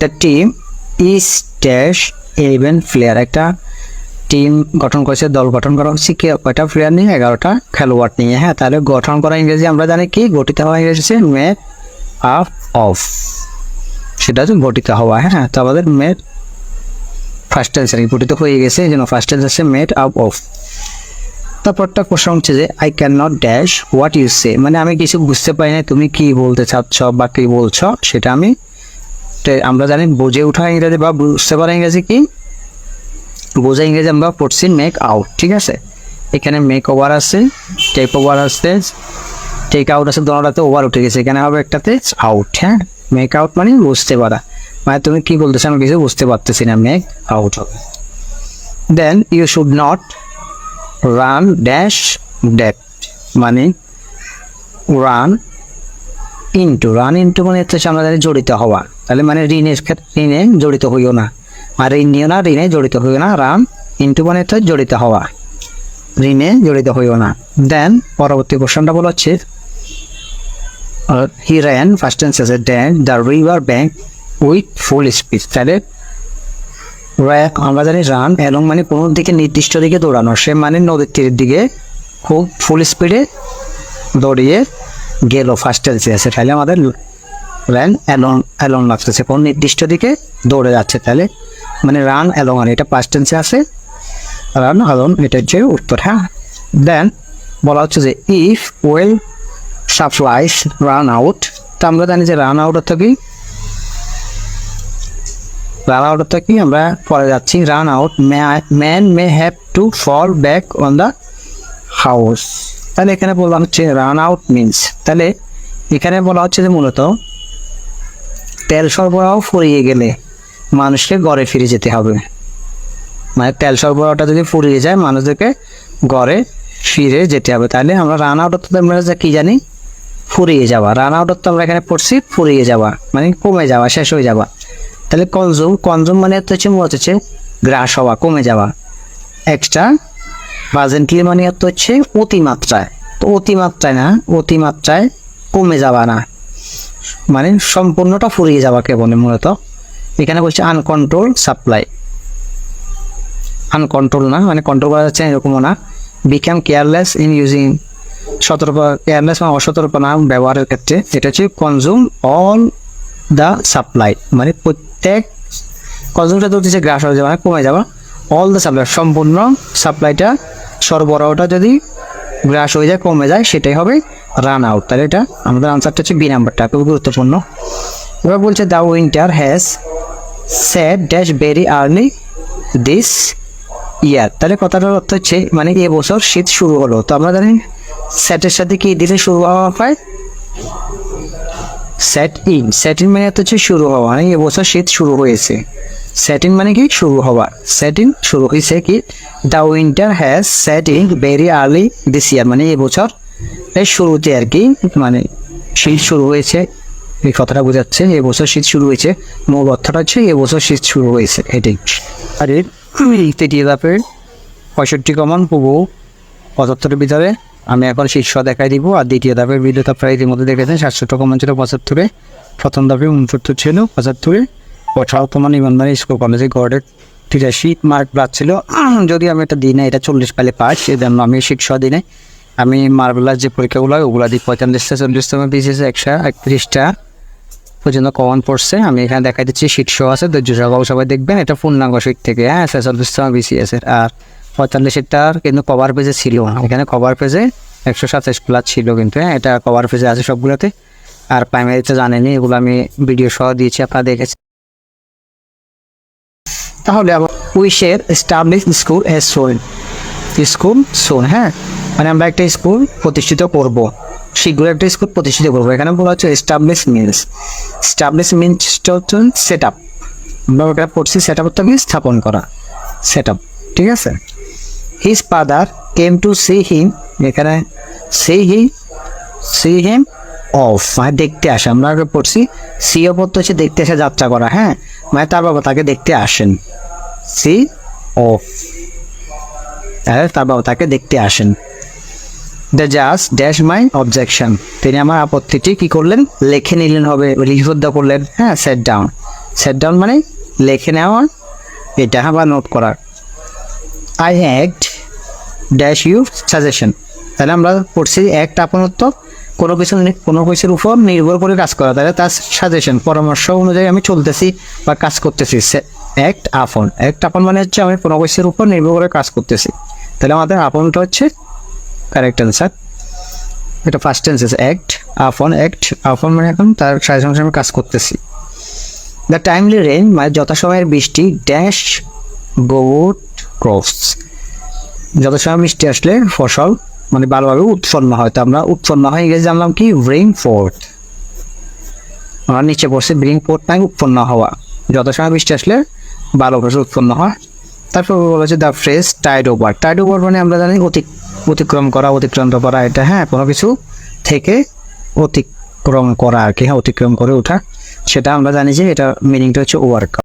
The team is dash eleven player একটা। Team গঠন করেছে, দল গঠন করা হচ্ছে কি, কয়টা প্লেয়ার নিয়ে? এগারোটা খেলোয়াড় নিয়ে। হ্যাঁ তাহলে গঠন করা ইংরেজি আমরা জানি কি, গঠিত হওয়া ইংরেজি মেড আপ অফ সেটা হচ্ছে গঠিত হওয়া হ্যাঁ তো আমাদের মেড ফার্স্ট কি গঠিত হয়ে গেছে, এই জন্য ফার্স্ট টেন্স আছে মেড আপ অফ তারপরটা প্রশ্ন হচ্ছে যে I can not dash what you say মানে আমি কিছু বুঝতে পারি না তুমি কি বলতে চাচ্ছ বা কি বলছ, সেটা আমি আমরা জানি বুঝে ওঠা ইংরেজি বা বুঝতে পারা ইংরেজি কি? বোঝা ইংরেজি আমরা পড়ছি মেক আউট ঠিক আছে? এখানে মেক ওভার আছে টেক ওভার আছে টেক আউট আছে দোনোটাতে ওভার উঠে গেছে। এখানে হবে একটাতে আউট হ্যাঁ? মেক আউট মানে বুঝতে পারা। মানে তুমি কি বলতেছো? আমি কিছু বুঝতে পারতেছি না মেক আউট হবে। Then you should not run dash date মানে রান ইন্টু রান ইন্টু মানে হচ্ছে আমরা জানি জড়িত হওয়া। তাহলে মানে ঋণের ক্ষেত্রে ঋণে জড়িত হইও না। আর ঋণ নিও না, ঋণে জড়িত হইও না রান ইন্টু মানে তো জড়িত হওয়া। ঋণে জড়িত হইও না। দেন পরবর্তী কোশ্চেনটা বলা হচ্ছে হি র্যান ফার্স্ট টেন্স আছে down the river bank with full speed তাহলে আমরা জানি রান এবং মানে কোনো দিকে, নির্দিষ্ট দিকে দৌড়ানো। সে মানে নদীর তীরের দিকে খুব ফুল স্পিডে দৌড়িয়ে গেল ফার্স্ট আছে তাহলে আমাদের র্যান অ্যালং অ্যালং লাগতেছে কোন নির্দিষ্ট দিকে দৌড়ে যাচ্ছে তাহলে? মানে রান অ্যালং আর, এটা পাস্ট টেন্সে আছে। রান অ্যালং এটা হচ্ছে উত্তর হ্যাঁ? দেন বলা হচ্ছে যে if well supplies run out তা আমরা জানি যে রান আউট অর্থ কি? রান আউট অর্থ কি? আমরা পরে যাচ্ছি run out man may have to fall back on the house তাহলে এখানে বললাম হচ্ছে রান আউট মিনস তাহলে এখানে বলা হচ্ছে যে মূলত তেল সরবরাহ ফুরিয়ে গেলে মানুষকে ঘরে ফিরে যেতে হবে। মানে তেল সরবরাহটা যদি ফুরিয়ে যায়, মানুষদেরকে গড়ে ফিরে যেতে হবে। তাহলে আমরা রান আউট অর্থ আমরা কি জানি? ফুরিয়ে যাওয়া। রান আউট অর্থ আমরা এখানে পড়ছি ফুরিয়ে যাওয়া। মানে কমে যাওয়া, শেষ হয়ে যাওয়া। তাহলে কনজুম কনজুম মানে হচ্ছে মূলত হচ্ছে গ্রাস হওয়া, কমে যাওয়া। এক্সট্রা প্রেজেন্টলি মানে হচ্ছে অতিমাত্রায়। তো অতিমাত্রায় না, অতিমাত্রায় কমে যাওয়া না। মানে সম্পূর্ণটা ফুরিয়ে যাওয়া কে বলে মূলত। এখানে বলছে আনকন্ট্রোল সাপ্লাই আনকন্ট্রোল না মানে কন্ট্রোল করা যাচ্ছে এরকমও না। বিকাম কেয়ারলেস ইন ইউজিং সতর্ক কেয়ারলেস বা অসতর্কতা ব্যবহারের ক্ষেত্রে এটা হচ্ছে কনজুম অল দ্য সাপ্লাই মানে প্রত্যেক কনজুমটা তো হচ্ছে গ্রাস হয়ে যাওয়া মানে কমে যাওয়া অল দ্য সাপ্লাই সম্পূর্ণ সাপ্লাইটা সরবরাহটা যদি গ্রাস হয়ে যায়, কমে যায়, সেটাই হবে রান আউট তাহলে এটা আমাদের আনসারটা হচ্ছে বি নাম্বারটা খুব গুরুত্বপূর্ণ। এবার বলছে the winter has set dash very early this year তাহলে কথাটার অর্থ হচ্ছে মানে এবছর শীত শুরু হলো। তো আমরা জানি স্যাটের সাথে কি দিলে শুরু হওয়া হয়? সেট ইন সেট ইন মানে হচ্ছে শুরু হওয়া মানে এবছর শীত শুরু হয়েছে। সেট ইন মানে কি? শুরু হওয়া। সেট ইন শুরু হয়েছে কি? The winter has set in very early this year মানে এবছর এর শুরুতে আর কি মানে শীত শুরু হয়েছে, এই কথাটা বোঝাচ্ছে এবছর শীত শুরু হয়েছে, মূল অর্থটা হচ্ছে এবছর শীত শুরু হয়েছে, এটাই। আর তৃতীয় ধাপের পঁয়ষট্টি কমন পুবু পঁচাত্তরের ভিতরে আমি এখন শীর্ষ দেখাই দিব, আর দ্বিতীয় ধাপের ভিডিওটা প্রায় ইতিমধ্যে দেখেছেন, সাতষট্টি কমন ছিল পঁচাত্তরে, প্রথম ধাপে উনসত্তর ছিল পঁচাত্তরে আঠারোতম নিবন্ধন স্কুল কলেজে গড়ের তিরাশি মার্ক প্লাস ছিল যদি আমি এটা দিই না এটা চল্লিশ পাইলে পাস, সেজন্য আমি শীর্ষ দিনে আমি মার্বেলার যে পরীক্ষাগুলো হয়, ওগুলো দিই পঁয়তাল্লিশটা চল্লিশতম বিশেষ একশো একত্রিশটা পর্যন্ত কমন পড়ছে আমি এখানে দেখাই দিচ্ছি শীর্ষ আছে, ধৈর্য সহকারে সবাই দেখবেন। এটা পূর্ণাঙ্গ শীত থেকে হ্যাঁ ছেচল্লিশতম বিসিএস এর। আর পঁয়তাল্লিশেরটার কিন্তু কভার পেজে ছিল না। এখানে কভার পেজে একশো সাতাশ প্লাস ছিল কিন্তু হ্যাঁ এটা কভার পেজে আছে সবগুলোতে। আর প্রাইমারিতে জানেনি এগুলো আমি ভিডিও সহ দিয়েছি, আপনারা দেখেছেন। তাহলে আবার উইশের establish school as soon school soon হ্যাঁ। মানে আমরা একটা স্কুল প্রতিষ্ঠিত করব। শীঘ্রই একটা স্কুল প্রতিষ্ঠিত করব। এখানে বলা হচ্ছে এস্টাবলিশ মিনস এস্টাবলিশ মিনসটা হচ্ছে সেট আপ আমরা ওটা পড়ছি সেট আপ থেকে স্থাপন করা। সেট আপ ঠিক আছে? His father came to see him এখানে see he see him off মানে দেখতে আসে। আমরা আগে পড়ছি সি তো হচ্ছে দেখতে আসে, যাত্রা করা। হ্যাঁ? মানে তার বাবা তাকে দেখতে আসেন। সি অফ তার বাবা তাকে দেখতে আসেন। দ্য জাজ ড্যাশ মাই অবজেকশন তিনি আমার আপত্তিটি কি করলেন? লেখে নিলেন হবে লিখিবদ্ধ করলেন। হ্যাঁ সেট ডাউন সেট ডাউন মানে লেখে নেওয়া, এটা বা নোট করার I act dash you suggestion তাহলে আমরা পড়ছি অ্যাক্ট আপনত্ব, কোনো কিছু কোনো কিছুর উপর নির্ভর করে কাজ করা। তাহলে তার সাজেশন পরামর্শ অনুযায়ী আমি চলতেছি বা কাজ করতেছি। অ্যাক্ট আপন অ্যাক্ট আপন মানে হচ্ছে আমি কোনো কিছুর উপর নির্ভর করে কাজ করতেছি। তাহলে আমাদের আপনটা হচ্ছে কারেক্ট অ্যান্সার এটা first tense act upon act upon মানে এখন তার সাজেশন অনুসারে আমি কাজ করতেছি। দ্য টাইমলি রেন মানে যথাসময়ের বৃষ্টি ড্যাশ গোট যত সময় বৃষ্টি আসলে ফসল মানে ভালোভাবে উৎপন্ন হয়। তো আমরা উৎপন্ন হয় ইংরেজি জানলাম কি? ব্রিং ফোর্থ আমরা নিচে পড়ছে ব্রিং ফোর্থ মানে উৎপন্ন হওয়া। যত সময় বৃষ্টি আসলে ভালো ফসল উৎপন্ন হয়। তারপর বলেছে the phrase tide over tide over মানে আমরা জানি অতি, অতিক্রম করা, অতিক্রান্ত করা, এটা হ্যাঁ কোনো কিছু থেকে অতিক্রম করা আর কি হ্যাঁ অতিক্রম করে ওঠা। সেটা আমরা জানি যে এটা মিনিংটা হচ্ছে ওভারকাম